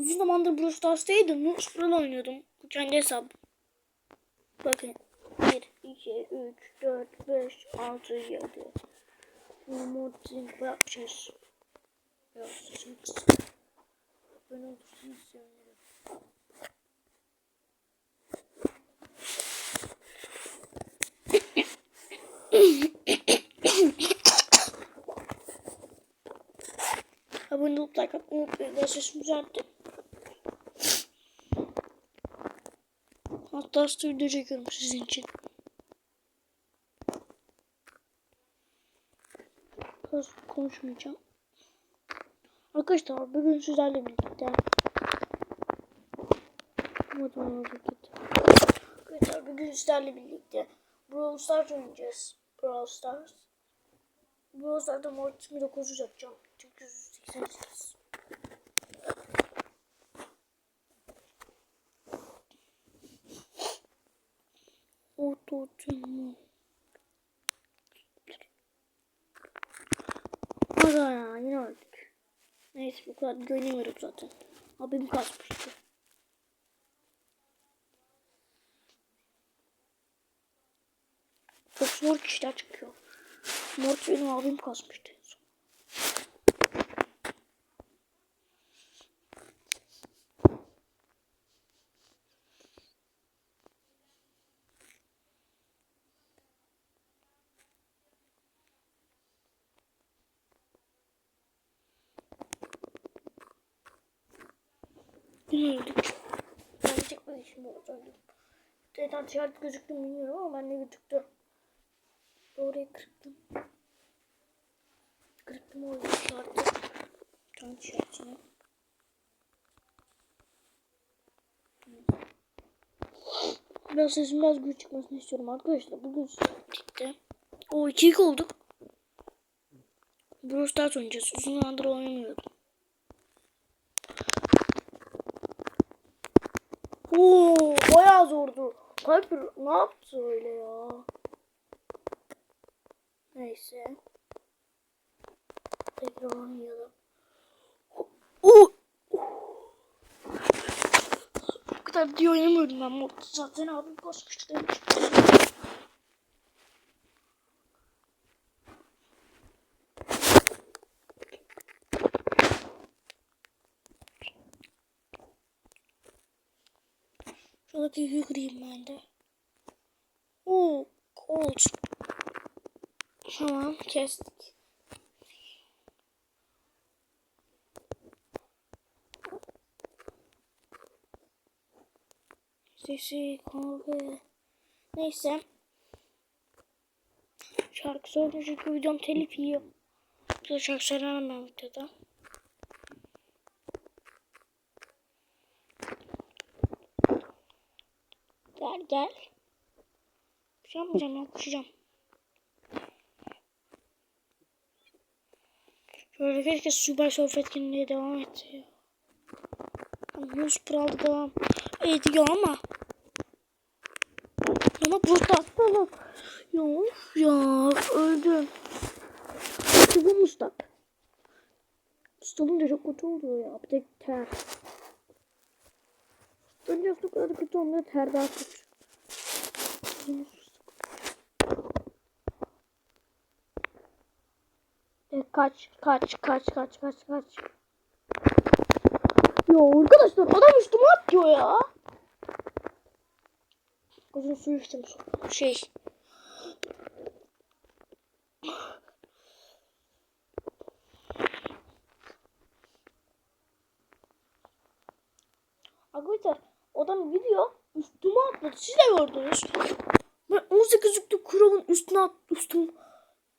Uzun zamandır Brawl Stars'taydım. Nuspra'la oynuyordum. Bu kendi hesabım. Bakın. 1, 2, 3, 4, 5, 6, 7. Şimdi Mortis'in bırakacağız. Biraz sesim kısık. Ben olursunuz sevinirim. Abone olup like atmayı unutmayın. Ben sesim size video çekiyorum sizin için. Biraz konuşmayacağım. Arkadaşlar bugün sizlerle birlikte. Arkadaşlar bugün sizlerle birlikte Brawl Stars oynayacağız. Brawl Stars. Brawl Stars'da Mortis 1900 yapacağım. Çünkü 188. Ototumu. Aga ya yine öldük. Neyse bu kadar güvenemiyorum zaten. Abim kasmıştı. Çok zor kişiler çıkıyor. Mort benim abim kasmıştı. Öldük. Ben işim oldu öldüm. Zaten işaret gözüktü mü bilmiyorum ama ben de gözüktü. Doğruya kırptım. Kırptım o işareti. Tam işaretini. Biraz sesim biraz güç çıkmasını istiyorum arkadaşlar. Bugün bitti. O 2 2 olduk. Brawl Stars oynayacağız. Uzun zamandır oynamıyordum. Oo, bayağı zordu. Piper ne yaptı öyle ya? Neyse. Tekrar oynayalım. Bu kadar diye oynamıyordum ben mod. Zaten abim koşmuştu demiştim. Şuradaki yükü kırayım ben de. Oo, gold. Tamam, kestik. Sesi, kahve. Neyse. Şarkı söyleyince videom telif yiyor. Bir şarkı söylemem ben videoda. Gel gel. Bir şey yapmayacağım ya koşacağım. Şöyle keşke Süper Surf etkinliğe devam etse ya. Ama 100 kuralda devam ediyor ama. Ama burada atladım. Ya of ya öldüm. İşte bu Mustak. Mustak'ın da çok kötü oluyor ya. Bir tek ter. Önce o kadar kötü olmuyor ter daha kötü. E, kaç, kaç, kaç, kaç, kaç, kaç. Ya arkadaşlar adam üstüme atıyor ya. Uzun su içtim. Şey. Arkadaşlar adam gidiyor üstüme atladı. Siz de gördünüz. Üstüne at, üstüm,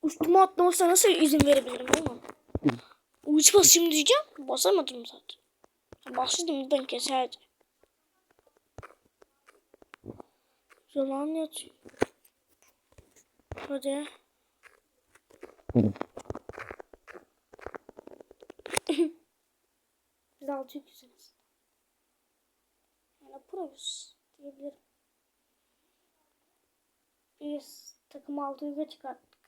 üstüme atlamasına nasıl izin verebilirim oğlum? Uç basayım diyeceğim. Basamadım zaten. Basaydım ben keserdi. Zaman yatıyor. Hadi. Biz altı yükseniz. Yani proyuz diyebilirim. Biz takım altı yüze çıkarttık.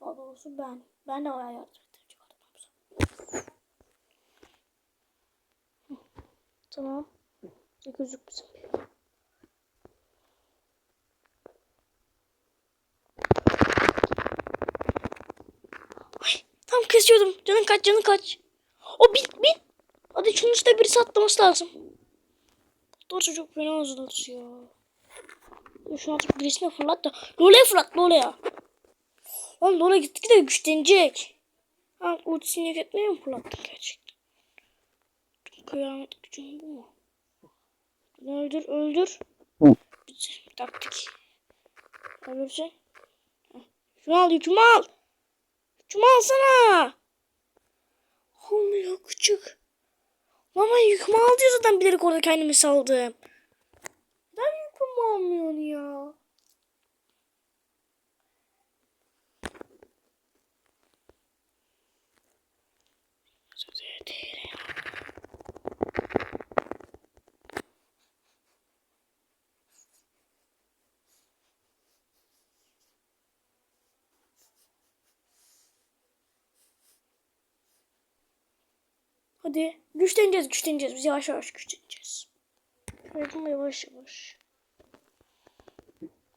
Daha doğrusu ben. Ben de oraya yardım ettim çıkartmamıza. Tamam. Gözük bizim. Tam kesiyordum. Canın kaç canın kaç. O bin bin. Hadi şunun üstüne birisi atlaması lazım. Doğrusu çok fena hızlı atıyor. Şu artık birisine fırlat da. Lola'ya fırlat Lola'ya. Lan Lola gitgide güçlenecek. Ha ultisini yok etmeye mi fırlattın gerçekten? Kıyamet gücün bu mu? Öldür öldür. Taktik. Ölürse. Heh. Şunu al yükümü al. Yükümü alsana. Olmuyor küçük. Mama yükümü al diyor zaten bilerek orada kendimi saldım. Almıyorsun ya? Hadi güçleneceğiz güçleneceğiz. Biz yavaş yavaş güçleneceğiz. Ama yavaş yavaş.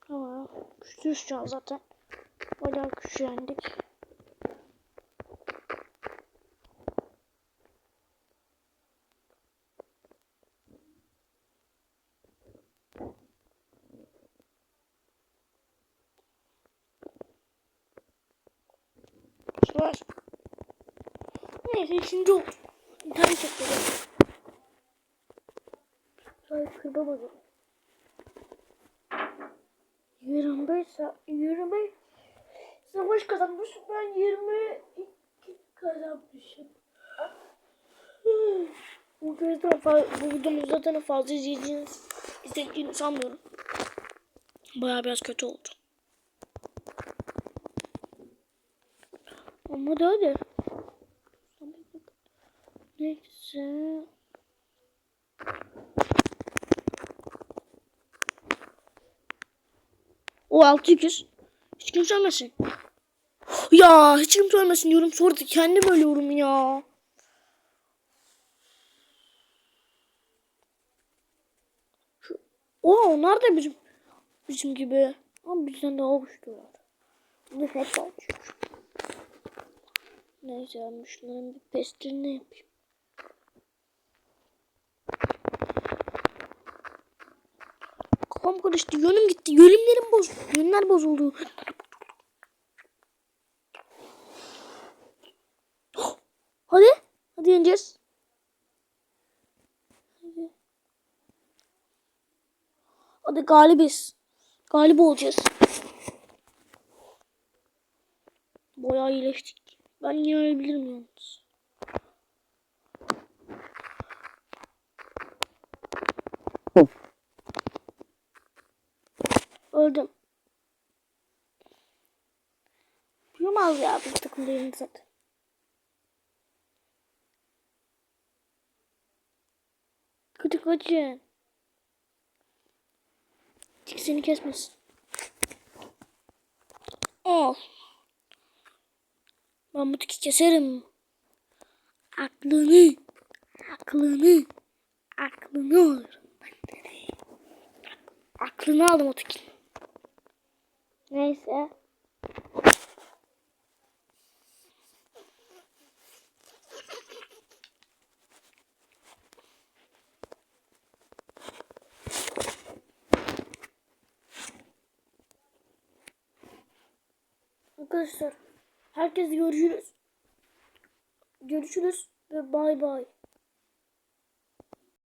Ama güçlüyüz şu an zaten. Bayağı güçlendik. Var. Neyse ikinci oldu. İnternet çekti. Ay kırba bozuldu. 25 sa 25 savaş kazanmış. Ben 22 kazanmışım. Bu videoda fazla, bu videomu zaten fazla izleyeceğiniz, izleyeceğini sanmıyorum. Bayağı biraz kötü oldu. Ama da öyle. Neyse. O 600. Hiç kimse ölmesin. Ya hiç kimse ölmesin diyorum. Sonra da kendim ölüyorum ya. Şu, o onlar da bizim bizim gibi. Ama bizden daha güçlüler. Bu hep açıyor. Neyse ben şunların bir pestrini yapayım. Kafam karıştı. Yönüm gitti. Yönümlerim bozuldu. Yönler bozuldu. Hadi. Hadi yeneceğiz. Hadi. Galibiz. Galip olacağız. Bayağı iyileştik. Ben yenebilirim yalnız. Öldüm. Yumaz ya bu takım değilim zaten. Kötü kaçın. Tik seni kesmesin. Of. Ben bu tiki keserim. Aklını. Aklını. Aklını alırım. Aklını aldım o tiki. Neyse. Arkadaşlar herkes görüşürüz. Görüşürüz ve bay bay.